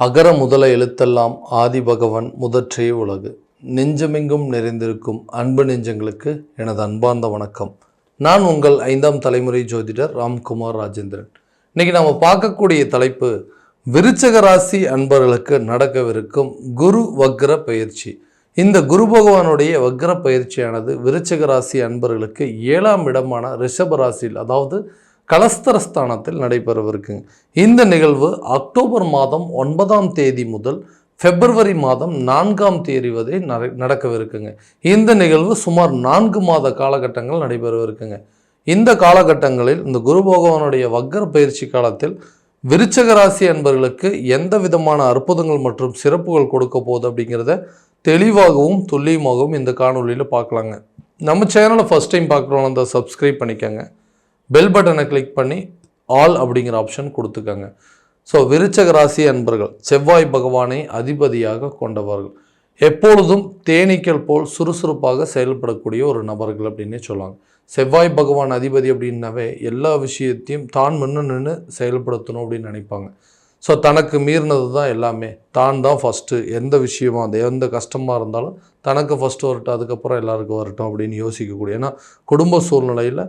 அகர முதல எழுத்தெல்லாம் ஆதிபகவன் முதற்றே உலகு. நெஞ்சமெங்கும் நிறைந்திருக்கும் அன்பு நெஞ்சங்களுக்கு எனது அன்பார்ந்த வணக்கம். நான் உங்கள் ஐந்தாம் தலைமுறை ஜோதிடர் ராம்குமார் ராஜேந்திரன். இன்னைக்கு நாம் பார்க்கக்கூடிய தலைப்பு விருச்சக ராசி அன்பர்களுக்கு நடக்கவிருக்கும் குரு வக்ர பயிற்சி. இந்த குரு பகவானுடைய வக்ர பயிற்சியானது விருச்சக ராசி அன்பர்களுக்கு ஏழாம் இடமான ரிஷப ராசியில் அதாவது கலஸ்தரஸ்தானத்தில் நடைபெறவிருக்குங்க. இந்த நிகழ்வு அக்டோபர் மாதம் ஒன்பதாம் தேதி முதல் பிப்ரவரி மாதம் நான்காம் தேதி வரை நடக்கவிருக்குங்க. இந்த நிகழ்வு சுமார் நான்கு மாத காலகட்டங்கள் நடைபெறவிருக்குங்க. இந்த காலகட்டங்களில் இந்த குரு பகவானுடைய வக்ர பயிற்சி காலத்தில் விருச்சக ராசி அன்பர்களுக்கு எந்த விதமான அற்புதங்கள் மற்றும் சிறப்புகள் கொடுக்க போகுது அப்படிங்கிறத தெளிவாகவும் துல்லியமாகவும் இந்த காணொலியில் பார்க்கலாங்க. நம்ம சேனலை ஃபஸ்ட் டைம் பார்க்குறோம் அந்த சப்ஸ்கிரைப் பண்ணிக்கோங்க. பெல் பட்டனை கிளிக் பண்ணி ஆல் அப்படிங்கிற ஆப்ஷன் கொடுத்துக்கோங்க. ஸோ விருச்சக ராசி அன்பர்கள் செவ்வாய் பகவானை அதிபதியாக கொண்டவர்கள். எப்பொழுதும் தேனீக்கள் போல் சுறுசுறுப்பாக செயல்படக்கூடிய ஒரு நபர்கள் அப்படின்னே சொல்லுவாங்க. செவ்வாய் பகவான் அதிபதி அப்படின்னாவே எல்லா விஷயத்தையும் தான் முன்னு நின்று செயல்படுத்தணும் அப்படின்னு நினைப்பாங்க. ஸோ தனக்கு மீறினது தான் எல்லாமே. தான் தான் ஃபஸ்ட்டு எந்த விஷயமா அந்த எந்த கஷ்டமாக இருந்தாலும் தனக்கு ஃபஸ்ட்டு வரட்டும் அதுக்கப்புறம் எல்லாருக்கும் வரட்டும் அப்படின்னு யோசிக்கக்கூடிய. ஏன்னா குடும்ப சூழ்நிலையில்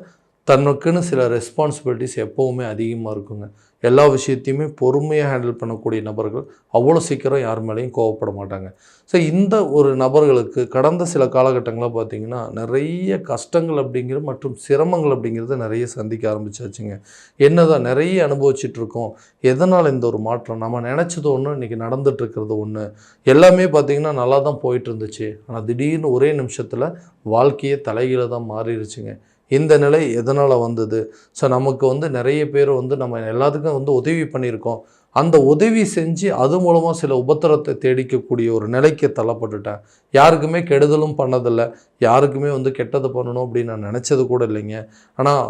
தனக்குன்னு சில ரெஸ்பான்சிபிலிட்டிஸ் எப்போவுமே அதிகமாக இருக்குங்க. எல்லா விஷயத்தையுமே பொறுமையாக ஹேண்டில் பண்ணக்கூடிய நபர்கள் அவ்வளோ சீக்கிரம் யார் மேலேயும் கோவப்பட மாட்டாங்க. ஸோ இந்த ஒரு நபர்களுக்கு கடந்த சில காலகட்டங்களில் பார்த்தீங்கன்னா நிறைய கஷ்டங்கள் அப்படிங்கிற மற்றும் சிரமங்கள் அப்படிங்கிறத நிறைய சந்திக்க ஆரம்பிச்சாச்சுங்க. என்னதான் நிறைய அனுபவிச்சிட்ருக்கோம் எதனால் இந்த ஒரு மாற்றம்? நம்ம நினச்சது ஒன்று இன்றைக்கி நடந்துகிட்ருக்கிறது ஒன்று எல்லாமே பார்த்திங்கன்னா நல்லா தான் போயிட்டு இருந்துச்சு. ஆனால் திடீர்னு ஒரே நிமிஷத்தில் வாழ்க்கையே தலைகீழ தான் மாறிடுச்சுங்க. இந்த நிலை எதனால் வந்தது? ஸோ நமக்கு வந்து நிறைய பேர் வந்து நம்ம எல்லாத்துக்கும் வந்து உதவி பண்ணியிருக்கோம். அந்த உதவி செஞ்சு அது மூலமாக சில உபத்திரத்தை தேடிக்கக்கூடிய ஒரு நிலைக்கு தள்ளப்பட்டுட்டேன். யாருக்குமே கெடுதலும் பண்ணதில்லை. யாருக்குமே வந்து கெட்டது பண்ணணும் அப்படின்னு நான் நினச்சது கூட இல்லைங்க. ஆனால்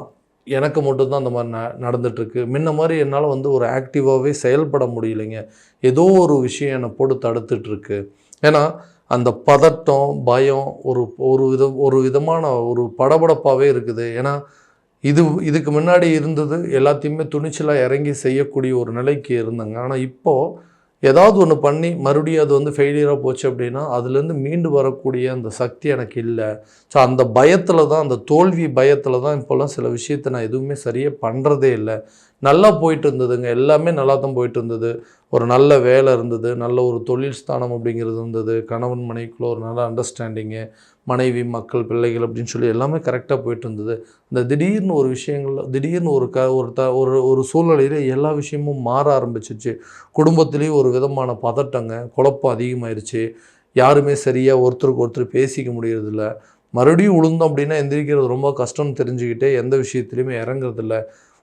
எனக்கு மட்டும்தான் அந்த மாதிரி ந நடந்துட்டுருக்கு. முன்ன மாதிரி என்னால் வந்து ஒரு ஆக்டிவாகவே செயல்பட முடியலைங்க. ஏதோ ஒரு விஷயம் என்னை போட்டு தடுத்துட்ருக்கு ஏன்னா அந்த பதட்டம் பயம் ஒரு ஒரு வித ஒரு விதமான ஒரு படபடப்பாகவே இருக்குது. ஏன்னா இது இதுக்கு முன்னாடி இருந்தது எல்லாத்தையுமே துணிச்சலாக இறங்கி செய்யக்கூடிய ஒரு நிலைக்கு இருந்தாங்க. ஆனால் இப்போது ஏதாவது ஒன்று பண்ணி மறுபடியும் அது வந்து ஃபெயிலியராக போச்சு அப்படின்னா அதுலேருந்து மீண்டு வரக்கூடிய அந்த சக்தி எனக்கு இல்லை. ஸோ அந்த பயத்தில் தான் அந்த தோல்வி பயத்தில் தான் இப்போல்லாம் சில விஷயத்தை நான் எதுவுமே சரியாக பண்ணுறதே இல்லை. நல்லா போயிட்டு இருந்ததுங்க. எல்லாமே நல்லா தான் போயிட்டு இருந்தது. ஒரு நல்ல வேலை இருந்தது. நல்ல ஒரு தொழில் ஸ்தானம் அப்படிங்கிறது இருந்தது. கணவன் மனைவிக்குள்ள ஒரு நல்ல அண்டர்ஸ்டாண்டிங்கு மனைவி மக்கள் பிள்ளைகள் அப்படின்னு சொல்லி எல்லாமே கரெக்டாக போயிட்டு இருந்தது. இந்த திடீர்னு ஒரு விஷயங்கள் திடீர்னு ஒரு க ஒரு த ஒரு ஒரு சூழ்நிலையில் எல்லா விஷயமும் மாற ஆரம்பிச்சிச்சு. குடும்பத்துலேயும் ஒரு விதமான பதட்டங்க குழப்பம் அதிகமாயிருச்சு. யாருமே சரியாக ஒருத்தருக்கு ஒருத்தர் பேசிக்க முடியறதில்ல. மறுபடியும் விழுந்தோம் அப்படின்னா எந்திரிக்கிறது ரொம்ப கஷ்டம்னு தெரிஞ்சுக்கிட்டே எந்த விஷயத்துலையுமே இறங்குறதில்ல.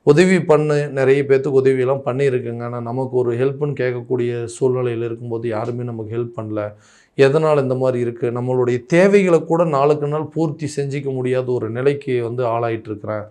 உதவி பண்ணு நிறைய பேர்த்துக்கு உதவியெல்லாம் பண்ணியிருக்குங்க. ஆனால் நமக்கு ஒரு ஹெல்ப்னு கேட்கக்கூடிய சூழ்நிலையில் இருக்கும்போது யாருமே நமக்கு ஹெல்ப் பண்ணல. எதனால் இந்த மாதிரி இருக்குது நம்மளுடைய தேவைகளை கூட நாளுக்கு நாள் பூர்த்தி செஞ்சிக்க முடியாத ஒரு நிலைக்கு வந்து ஆளாயிட்டிருக்கிறேன்.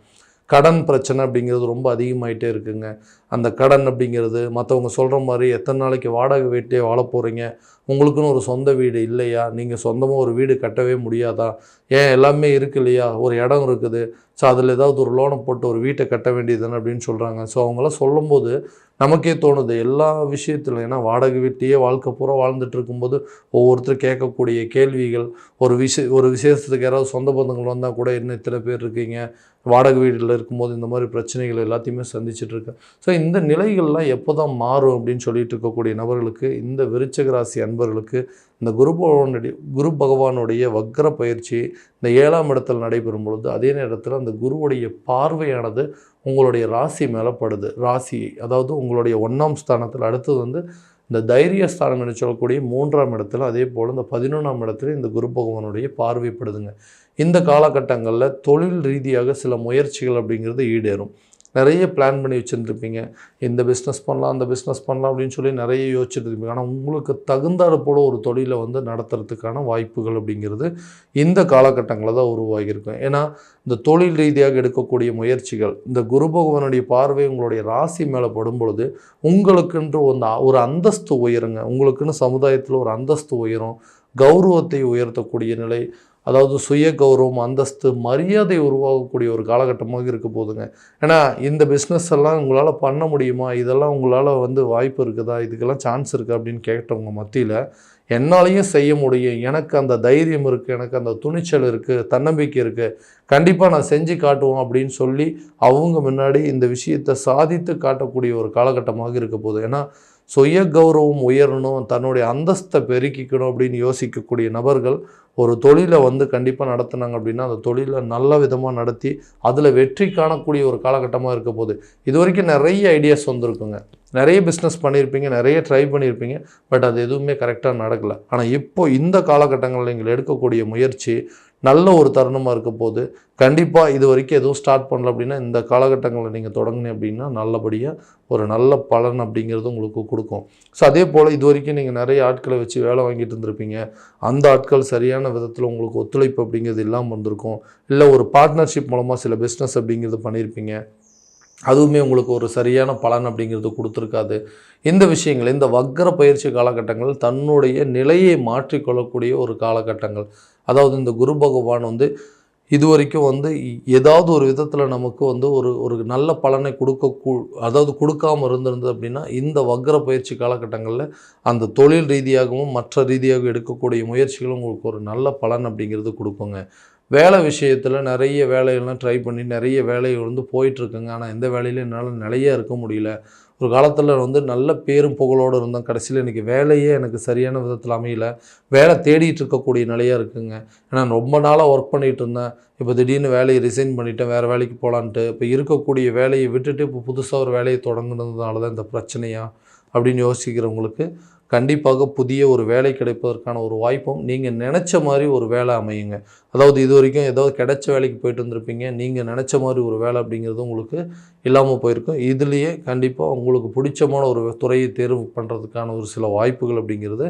கடன் பிரச்சனை அப்படிங்கிறது ரொம்ப அதிகமாயிட்டே இருக்குங்க. அந்த கடன் அப்படிங்கிறது மற்றவங்க சொல்கிற மாதிரி எத்தனை நாளைக்கு வாடகை வீட்டையே வாழ போகிறீங்க உங்களுக்குன்னு ஒரு சொந்த வீடு இல்லையா? நீங்கள் சொந்தமாக ஒரு வீடு கட்டவே முடியாதா? ஏன் எல்லாமே இருக்கு இல்லையா? ஒரு இடம் இருக்குது. ஸோ அதில் ஏதாவது ஒரு லோனை போட்டு ஒரு வீட்டை கட்ட வேண்டியதுன்னு அப்படின்னு சொல்கிறாங்க. ஸோ அவங்களாம் சொல்லும்போது நமக்கே தோணுது எல்லா விஷயத்திலும் ஏன்னா வாடகை வீட்டையே வாழ்க்கை பூரா வாழ்ந்துட்டு இருக்கும்போது ஒவ்வொருத்தர் கேட்கக்கூடிய கேள்விகள் ஒரு விஷய ஒரு விசேஷத்துக்கு யாராவது சொந்த பந்தங்கள் வந்தால் கூட என்ன இத்தனை பேர் இருக்கீங்க? வாடகை வீட்டில் இருக்கும்போது இந்த மாதிரி பிரச்சனைகள் எல்லாத்தையுமே சந்திச்சுட்டு இருக்கேன். ஸோ இந்த நிலைகள்லாம் எப்போ தான் மாறும் அப்படின்னு சொல்லிட்டு இருக்கக்கூடிய நபர்களுக்கு இந்த விருச்சக ராசி அன்பர்களுக்கு இந்த குரு பகவானுடைய குரு பகவானுடைய வக்ர பயிற்சி இந்த ஏழாம் இடத்தில் நடைபெறும் பொழுது அதே நேரத்தில் அந்த குருவுடைய பார்வையானது உங்களுடைய ராசி மேலே படுது. ராசி அதாவது உங்களுடைய ஒன்றாம் ஸ்தானத்தில் அடுத்தது வந்து இந்த தைரிய ஸ்தானம் என்று சொல்லக்கூடிய மூன்றாம் இடத்துல அதே போல் இந்த பதினொன்றாம் இடத்துல இந்த குரு பகவானுடைய பார்வைப்படுதுங்க இந்த காலகட்டங்களில் தொழில் ரீதியாக சில முயற்சிகள் அப்படிங்கிறது ஈடேறும். நிறைய பிளான் பண்ணி வச்சுருந்துருப்பீங்க. இந்த பிஸ்னஸ் பண்ணலாம் அந்த பிஸ்னஸ் பண்ணலாம் அப்படின்னு சொல்லி நிறைய யோசிச்சுட்டு இருப்பீங்க ஆனால் உங்களுக்கு தகுந்தாறு போல ஒரு தொழிலை வந்து நடத்துறதுக்கான வாய்ப்புகள் அப்படிங்கிறது இந்த காலகட்டங்களில் தான் உருவாகியிருக்கும். ஏன்னா இந்த தொழில் ரீதியாக எடுக்கக்கூடிய முயற்சிகள் இந்த குரு பகவானுடைய பார்வை உங்களுடைய ராசி மேலே படும் பொழுது உங்களுக்குன்ற ஒரு ஒரு அந்தஸ்து உயருங்க. உங்களுக்குன்னு சமுதாயத்தில் ஒரு அந்தஸ்து உயரும். கௌரவத்தை உயர்த்தக்கூடிய நிலை அதாவது சுய கௌரவம் அந்தஸ்து மரியாதை உருவாகக்கூடிய ஒரு காலகட்டமாக இருக்க போதுங்க. ஏன்னா இந்த பிஸ்னஸ் எல்லாம் உங்களால் பண்ண முடியுமா? இதெல்லாம் உங்களால் வந்து வாய்ப்பு இருக்குதா? இதுக்கெல்லாம் சான்ஸ் இருக்கா? அப்படின்னு கேட்டவங்க மத்தியில் என்னாலையும் செய்ய முடியும். எனக்கு அந்த தைரியம் இருக்குது எனக்கு அந்த துணிச்சல் இருக்குது தன்னம்பிக்கை இருக்குது கண்டிப்பாக நான் செஞ்சு காட்டுவோம் அப்படின்னு சொல்லி அவங்க முன்னாடி இந்த விஷயத்தை சாதித்து காட்டக்கூடிய ஒரு காலகட்டமாக இருக்க போகுது. ஏன்னா சுய கௌரவம் உயரணும் தன்னுடைய அந்தஸ்தை பெருக்கிக்கணும் அப்படின்னு யோசிக்கக்கூடிய நபர்கள் ஒரு தொழிலை வந்து கண்டிப்பாக நடத்துனாங்க அப்படின்னா அந்த தொழிலை நல்ல விதமாக நடத்தி அதில் வெற்றி காணக்கூடிய ஒரு காலகட்டமாக இருக்க போகுது. இது வரைக்கும் நிறைய ஐடியாஸ் வந்திருக்குங்க. நிறைய பிஸ்னஸ் பண்ணியிருப்பீங்க நிறைய ட்ரை பண்ணியிருப்பீங்க பட் அது எதுவுமே கரெக்டாக நடக்கலை. ஆனால் இப்போ இந்த காலகட்டங்களில் நீங்கள் எடுக்கக்கூடிய முயற்சி நல்ல ஒரு தருணமாக இருக்க போது கண்டிப்பாக இது வரைக்கும் எதுவும் ஸ்டார்ட் பண்ணல அப்படின்னா இந்த காலகட்டங்களில் நீங்கள் தொடங்கினீங்க அப்படின்னா நல்லபடியாக ஒரு நல்ல பலன் அப்படிங்கிறது உங்களுக்கு கொடுக்கும். ஸோ அதே போல் இது வரைக்கும் நீங்கள் நிறைய ஆட்களை வச்சு வேலை வாங்கிட்டு இருந்திருப்பீங்க. அந்த ஆட்கள் சரியான விதத்தில் உங்களுக்கு ஒத்துழைப்பு அப்படிங்கிறது இல்லாமல் வந்திருக்கும். இல்லை ஒரு பார்ட்னர்ஷிப் மூலமாக சில பிஸ்னஸ் அப்படிங்கிறது பண்ணியிருப்பீங்க அதுவுமே உங்களுக்கு ஒரு சரியான பலன் அப்படிங்கிறது கொடுத்துருக்காது. இந்த விஷயங்கள் இந்த வக்கர பயிற்சி காலகட்டங்கள் தன்னுடைய நிலையை மாற்றிக்கொள்ளக்கூடிய ஒரு காலகட்டங்கள். அதாவது இந்த குரு பகவான் வந்து இது வரைக்கும் வந்து ஏதாவது ஒரு விதத்தில் நமக்கு வந்து ஒரு ஒரு நல்ல பலனை கொடுக்க கூ- அதாவது கொடுக்காம இருந்திருந்தது அப்படின்னா இந்த வக்ர பயிற்சி காலகட்டங்களில் அந்த தொழில் ரீதியாகவும் மற்ற ரீதியாகவும் எடுக்கக்கூடிய முயற்சிகளும் உங்களுக்கு ஒரு நல்ல பலன் அப்படிங்கிறது கொடுக்குங்க. வேலை விஷயத்தில் நிறைய வேலையெல்லாம் ட்ரை பண்ணி நிறைய வேலைகள் வந்து போயிட்டுருக்குங்க ஆனால் எந்த வேலையிலும் என்னால் நிலையாக இருக்க முடியல. ஒரு காலத்தில் வந்து நல்ல பேரும் புகழோடு இருந்தோம். கடைசியில் இன்றைக்கி வேலையே எனக்கு சரியான விதத்தில் அமையல. வேலை தேடிட்டு இருக்கக்கூடிய நிலையாக இருக்குங்க. ஏன்னா ரொம்ப நாளாக ஒர்க் பண்ணிகிட்டு இருந்தேன். இப்போ திடீர்னு வேலையை ரிசைன் பண்ணிவிட்டேன் வேறு வேலைக்கு போகலான்ட்டு இப்போ இருக்கக்கூடிய வேலையை விட்டுட்டு இப்போ புதுசாக ஒரு வேலையை தொடங்குனதுனால தான் இந்த பிரச்சனையா? அப்படின்னு யோசிக்கிறவங்களுக்கு கண்டிப்பாக புதிய ஒரு வேலை கிடைப்பதற்கான ஒரு வாய்ப்பும் நீங்கள் நினச்ச மாதிரி ஒரு வேலை அமையுங்க. அதாவது இது வரைக்கும் ஏதாவது கிடைச்ச வேலைக்கு போயிட்டு வந்திருப்பீங்க. நீங்கள் நினச்ச மாதிரி ஒரு வேலை அப்படிங்கிறது உங்களுக்கு இல்லாமல் போயிருக்கும். இதுலேயே கண்டிப்பாக உங்களுக்கு பிடிச்சமான ஒரு துறையை தேர்வு பண்ணுறதுக்கான ஒரு சில வாய்ப்புகள் அப்படிங்கிறது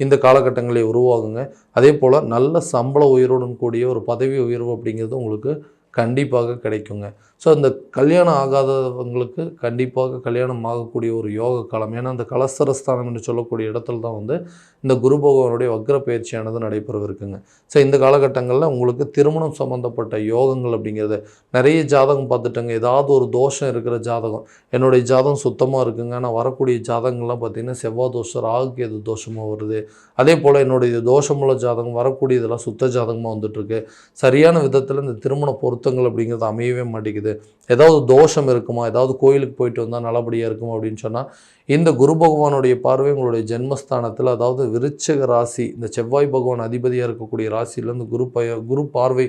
இந்த காலகட்டங்களில் உருவாகுங்க. அதே போல் நல்ல சம்பள உயர்வுடன் கூடிய ஒரு பதவி உயர்வு அப்படிங்கிறது உங்களுக்கு கண்டிப்பாக கிடைக்குங்க. ஸோ இந்த கல்யாணம் ஆகாதவங்களுக்கு கண்டிப்பாக கல்யாணம் ஆகக்கூடிய ஒரு யோக காலம். ஏன்னா அந்த கலசரஸ்தானம் என்று சொல்லக்கூடிய இடத்துல தான் வந்து இந்த குரு பகவானுடைய வக்ர பயிற்சியானது நடைபெறவிருக்குங்க. ஸோ இந்த காலகட்டங்களில் உங்களுக்கு திருமணம் சம்மந்தப்பட்ட யோகங்கள் அப்படிங்கிறது நிறைய ஜாதகம் பார்த்துட்டங்க. ஏதாவது ஒரு தோஷம் இருக்கிற ஜாதகம். என்னுடைய ஜாதகம் சுத்தமாக இருக்குங்க. ஆனால் வரக்கூடிய ஜாதகங்கள்லாம் பார்த்திங்கன்னா செவ்வாய் தோஷம் ராகுக்கு எது தோஷமாக வருது. அதே போல் என்னுடைய தோஷமுள்ள ஜாதகம் வரக்கூடியதெல்லாம் சுத்த ஜாதகமாக வந்துட்டுருக்கு. சரியான விதத்தில் இந்த திருமண பொருத்தங்கள் அப்படிங்கிறது அமையவே மாட்டேங்குது. ஏதாவது தோஷம் இருக்குமா? ஏதாவது கோயிலுக்கு போயிட்டு வந்தால் நல்லபடியாக இருக்கும் அப்படின்னு சொன்னால் இந்த குரு பகவானுடைய பார்வை உங்களுடைய ஜென்மஸ்தானத்தில் அதாவது விருச்சக ராசி இந்த செவ்வாய் பகவான் அதிபதியாக இருக்கக்கூடிய ராசியிலேருந்து குரு பய குரு பார்வை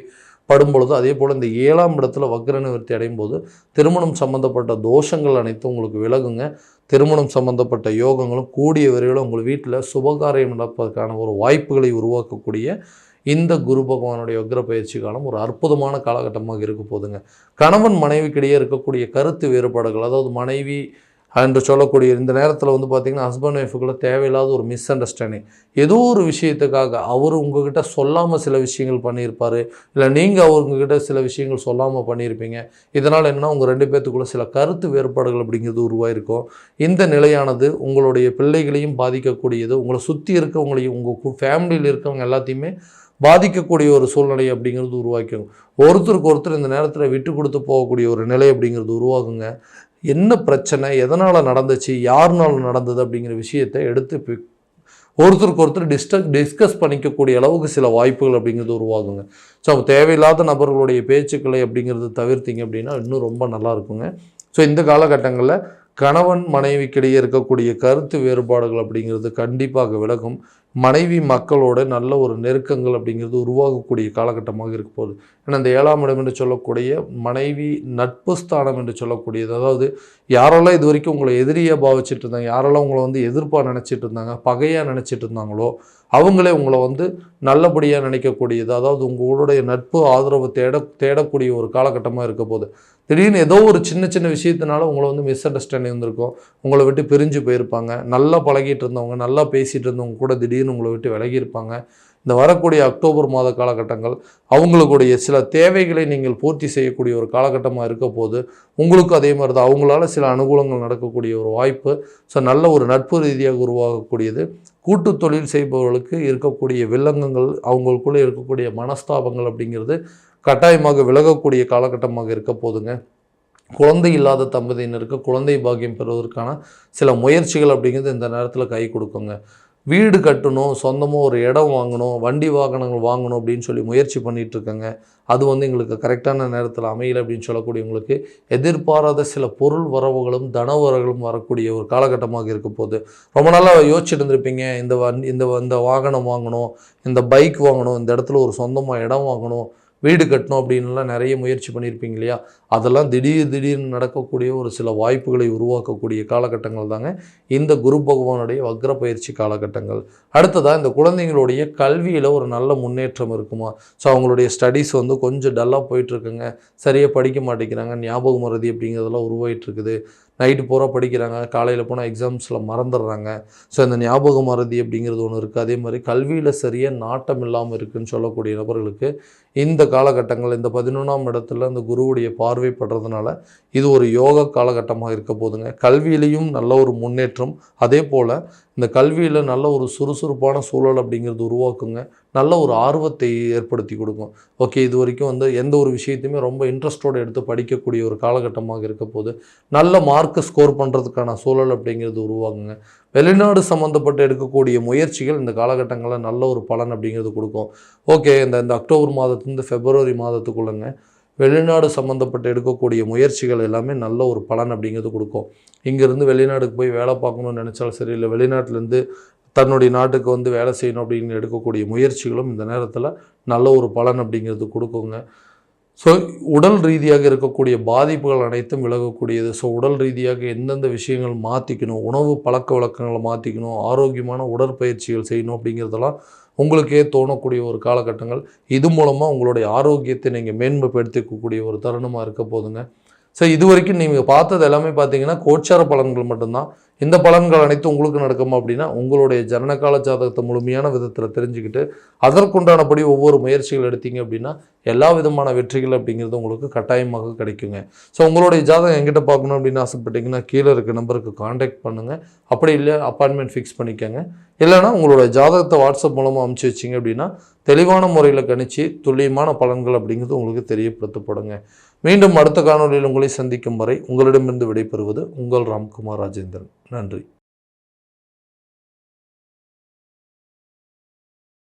படும் பொழுது அதே போல் இந்த ஏழாம் இடத்துல வக்ர நிவர்த்தி அடையும் போது திருமணம் சம்மந்தப்பட்ட தோஷங்கள் அனைத்தும் உங்களுக்கு விலகுங்க. திருமணம் சம்மந்தப்பட்ட யோகங்களும் கூடிய விரைவில் உங்கள் வீட்டில் சுபகாரியம் நடப்பதற்கான ஒரு வாய்ப்புகளை உருவாக்கக்கூடிய இந்த குரு பகவானுடைய வக்ர பயிற்சி காலம் ஒரு அற்புதமான காலகட்டமாக இருக்க போதுங்க கணவன் மனைவிக்கிடையே இருக்கக்கூடிய கருத்து வேறுபாடுகள் அதாவது மனைவி என்று சொல்லக்கூடிய இந்த நேரத்தில் வந்து பார்த்திங்கன்னா ஹஸ்பண்ட் ஒய்ஃபுக்குள்ள தேவையில்லாத ஒரு மிஸ் அண்டர்ஸ்டாண்டிங் ஏதோ ஒரு விஷயத்துக்காக அவர் உங்ககிட்ட சொல்லாமல் சில விஷயங்கள் பண்ணியிருப்பார் இல்லை நீங்கள் அவங்கக்கிட்ட சில விஷயங்கள் சொல்லாமல் பண்ணியிருப்பீங்க. இதனால் என்னன்னா உங்கள் ரெண்டு பேர்த்துக்குள்ள சில கருத்து வேறுபாடுகள் அப்படிங்கிறது உருவாயிருக்கும். இந்த நிலையானது உங்களுடைய பிள்ளைகளையும் பாதிக்கக்கூடியது உங்களை சுற்றி இருக்கவங்களையும் உங்கள் ஃபேமிலியில் இருக்கவங்க எல்லாத்தையுமே பாதிக்கக்கூடிய ஒரு சூழ்நிலை அப்படிங்கிறது உருவாக்கும் ஒருத்தருக்கு ஒருத்தர் இந்த நேரத்தில் விட்டு கொடுத்து போகக்கூடிய ஒரு நிலை அப்படிங்கிறது உருவாகுங்க. என்ன பிரச்சனை எதனால் நடந்துச்சு யாருனால நடந்தது அப்படிங்கிற விஷயத்தை எடுத்து ஒருத்தருக்கு ஒருத்தர் டிஸ்டக் டிஸ்கஸ் பண்ணிக்கக்கூடிய அளவுக்கு சில வாய்ப்புகள் அப்படிங்கிறது உருவாகுங்க. ஸோ தேவையில்லாத நபர்களுடைய பேச்சுக்களை அப்படிங்கிறது தவிர்த்திங்க அப்படின்னா இன்னும் ரொம்ப நல்லா இருக்குங்க. ஸோ இந்த காலகட்டங்களில் கணவன் மனைவிக்கிடையே இருக்கக்கூடிய கருத்து வேறுபாடுகள் அப்படிங்கிறது கண்டிப்பாக விலகும். மனைவி மக்களோட நல்ல ஒரு நெருக்கங்கள் அப்படிங்கிறது உருவாகக்கூடிய காலகட்டமாக இருக்க போகுது. ஏன்னா இந்த ஏழாம் இடம் என்று சொல்லக்கூடிய மனைவி நட்பு ஸ்தானம் என்று சொல்லக்கூடியது. அதாவது யாரெல்லாம் இது வரைக்கும் உங்களை எதிரியாக பாவிச்சிட்டு இருந்தாங்க யாரெல்லாம் உங்களை வந்து எதிர்ப்பாக நினச்சிட்டு இருந்தாங்க பகையாக நினச்சிட்டு இருந்தாங்களோ அவங்களே உங்களை வந்து நல்லபடியாக நினைக்கக்கூடியது. அதாவது உங்களுடைய நட்பு ஆதரவு தேட தேடக்கூடிய ஒரு காலகட்டமாக இருக்க போகுது. திடீர்னு ஏதோ ஒரு சின்ன சின்ன விஷயத்தினால உங்களை வந்து மிஸ் அண்டர்ஸ்டாண்டிங் வந்திருக்கும். உங்களை விட்டு பிரிஞ்சு போயிருப்பாங்க. நல்லா பழகிட்டு இருந்தவங்க நல்லா பேசிகிட்டு இருந்தவங்க கூட திடீர்னு உங்களை விட்டு விலகி இருப்பாங்க. இந்த வரக்கூடிய அக்டோபர் மாத காலகட்டங்கள் அவங்களுடைய சில தேவைகளை நீங்கள் பூர்த்தி செய்யக்கூடிய ஒரு காலகட்டமாக இருக்க போது உங்களுக்கும் அதே மாதிரி தான். அவங்களால சில அனுகூலங்கள் நடக்கக்கூடிய ஒரு வாய்ப்பு ஸோ நல்ல ஒரு நட்பு ரீதியாக உருவாகக்கூடியது. கூட்டு தொழில் செய்பவர்களுக்கு இருக்கக்கூடிய வில்லங்கங்கள் அவங்களுக்குள்ளே இருக்கக்கூடிய மனஸ்தாபங்கள் அப்படிங்கிறது கட்டாயமாக விலகக்கூடிய காலகட்டமாக இருக்க போதுங்க. குழந்தை இல்லாத தம்பதியினருக்கு குழந்தை பாக்கியம் பெறுவதற்கான சில முயற்சிகள் அப்படிங்கிறது இந்த நேரத்தில் கை கொடுக்குங்க. வீடு கட்டணும் சொந்தமாக ஒரு இடம் வாங்கணும் வண்டி வாகனங்கள் வாங்கணும் அப்படின்னு சொல்லி முயற்சி பண்ணிகிட்டு இருக்கேங்க அது வந்து எங்களுக்கு கரெக்டான நேரத்தில் அமையல அப்படின்னு சொல்லக்கூடியவங்களுக்கு எதிர்பாராத சில பொருள் வரவுகளும் தன வரவுகளும் வரக்கூடிய ஒரு காலகட்டமாக இருக்க போகுது. ரொம்ப நாளாக யோசிச்சுட்டு இருந்திருப்பீங்க இந்த வண்டி இந்த இந்த வாகனம் வாங்கணும் இந்த பைக் வாங்கணும் இந்த இடத்துல ஒரு சொந்தமாக இடம் வாங்கணும் வீடு கட்டணும் அப்படின்லாம் நிறைய முயற்சி பண்ணியிருப்பீங்க இல்லையா? அதெல்லாம் திடீர் திடீர்னு நடக்கக்கூடிய ஒரு சில வாய்ப்புகளை உருவாக்கக்கூடிய காலகட்டங்கள் தாங்க. இந்த குரு பகவானுடைய வக்ர பயிற்சி காலகட்டங்கள். அடுத்ததாக இந்த குழந்தைங்களுடைய கல்வியில் ஒரு நல்ல முன்னேற்றம் இருக்குமா? ஸோ அவங்களுடைய ஸ்டடீஸ் வந்து கொஞ்சம் டல்லாக போயிட்டுருக்குங்க சரியாக படிக்க மாட்டேங்கிறாங்க. ஞாபகம் மறதி அப்படிங்கிறதெல்லாம் உருவாயிட்டு இருக்குது. நைட்டு பூரா படிக்கிறாங்க காலையில் போனால் எக்ஸாம்ஸில் மறந்துடுறாங்க. ஸோ இந்த ஞாபக மறதி அப்படிங்கிறது ஒன்று இருக்குது அதே மாதிரி கல்வியில் சரியாக நாட்டம் இல்லாமல் இருக்குன்னு சொல்லக்கூடிய நபர்களுக்கு இந்த காலகட்டங்கள் இந்த பதினொன்றாம் இடத்துல இந்த குருவுடைய பார்வைப்படுறதுனால இது ஒரு யோக காலகட்டமாக இருக்க போதுங்க. கல்வியிலையும் நல்ல ஒரு முன்னேற்றம். அதே போல் இந்த கல்வியில் நல்ல ஒரு சுறுசுறுப்பான சூழல் அப்படிங்கிறது உருவாக்குங்க. நல்ல ஒரு ஆர்வத்தை ஏற்படுத்தி கொடுக்கும். ஓகே இது வரைக்கும் வந்து எந்த ஒரு விஷயத்தையுமே ரொம்ப இன்ட்ரெஸ்டோடு எடுத்து படிக்கக்கூடிய ஒரு காலகட்டமாக இருக்க போது நல்ல மார்க்கு ஸ்கோர் பண்ணுறதுக்கான சூழல் அப்படிங்கிறது உருவாகுங்க. வெளிநாடு சம்மந்தப்பட்டு எடுக்கக்கூடிய முயற்சிகள் இந்த காலகட்டங்களில் நல்ல ஒரு பலன் அப்படிங்கிறது கொடுக்கும். ஓகே இந்த இந்த அக்டோபர் மாதத்துலேருந்து ஃபெப்ரவரி மாதத்துக்குள்ளங்க வெளிநாடு சம்மந்தப்பட்டு எடுக்கக்கூடிய முயற்சிகள் எல்லாமே நல்ல ஒரு பலன் அப்படிங்கிறது கொடுக்கும். இங்கேருந்து வெளிநாடுக்கு போய் வேலை பார்க்கணும்னு நினச்சாலும் சரி இல்லை வெளிநாட்டிலேருந்து தன்னுடைய நாட்டுக்கு வந்து வேலை செய்யணும் அப்படின்னு எடுக்கக்கூடிய முயற்சிகளும் இந்த நேரத்தில் நல்ல ஒரு பலன் அப்படிங்கிறது கொடுக்குங்க. ஸோ உடல் ரீதியாக இருக்கக்கூடிய பாதிப்புகள் அனைத்தும் விலகக்கூடியது. ஸோ உடல் ரீதியாக எந்தெந்த விஷயங்கள் மாற்றிக்கணும் உணவு பழக்க வழக்கங்களை மாற்றிக்கணும் ஆரோக்கியமான உடற்பயிற்சிகள் செய்யணும் அப்படிங்கிறதெல்லாம் உங்களுக்கே தோணக்கூடிய ஒரு காலகட்டங்கள். இது மூலமாக உங்களுடைய ஆரோக்கியத்தை நீங்கள் மேன்மைப்படுத்திக்கக்கூடிய ஒரு தருணமாக இருக்க போதுங்க. ஸோ இது வரைக்கும் நீங்கள் பார்த்தது எல்லாமே பார்த்தீங்கன்னா கோச்சார பலன்கள் மட்டும்தான். இந்த பலன்கள் அனைத்தும் உங்களுக்கு நடக்கும் அப்படின்னா உங்களுடைய ஜனனகால ஜாதகத்தை முழுமையான விதத்தில் தெரிஞ்சுக்கிட்டு அதற்குண்டானபடி ஒவ்வொரு முயற்சிகள் எடுத்தீங்க அப்படின்னா எல்லா விதமான வெற்றிகள் அப்படிங்கிறது உங்களுக்கு கட்டாயமாக கிடைக்குங்க. ஸோ உங்களுடைய ஜாதகம் எங்கிட்ட பார்க்கணும் அப்படின்னு ஆசைப்பட்டீங்கன்னா கீழே இருக்க நம்பருக்கு காண்டாக்ட் பண்ணுங்கள் அப்படி இல்லை அப்பாயின்மெண்ட் ஃபிக்ஸ் பண்ணிக்கோங்க. இல்லைனா உங்களோட ஜாதகத்தை வாட்ஸ்அப் மூலமாக அமுச்சு வச்சிங்க அப்படின்னா தெளிவான முறையில் கணிச்சு துல்லியமான பலன்கள் அப்படிங்கிறது உங்களுக்கு தெரியப்படுத்தப்படுங்க. மீண்டும் அடுத்த காணொலியில் உங்களை சந்திக்கும் வரை உங்களிடமிருந்து விடைபெறுவது உங்கள் ராம்குமார் ராஜேந்திரன். நன்றி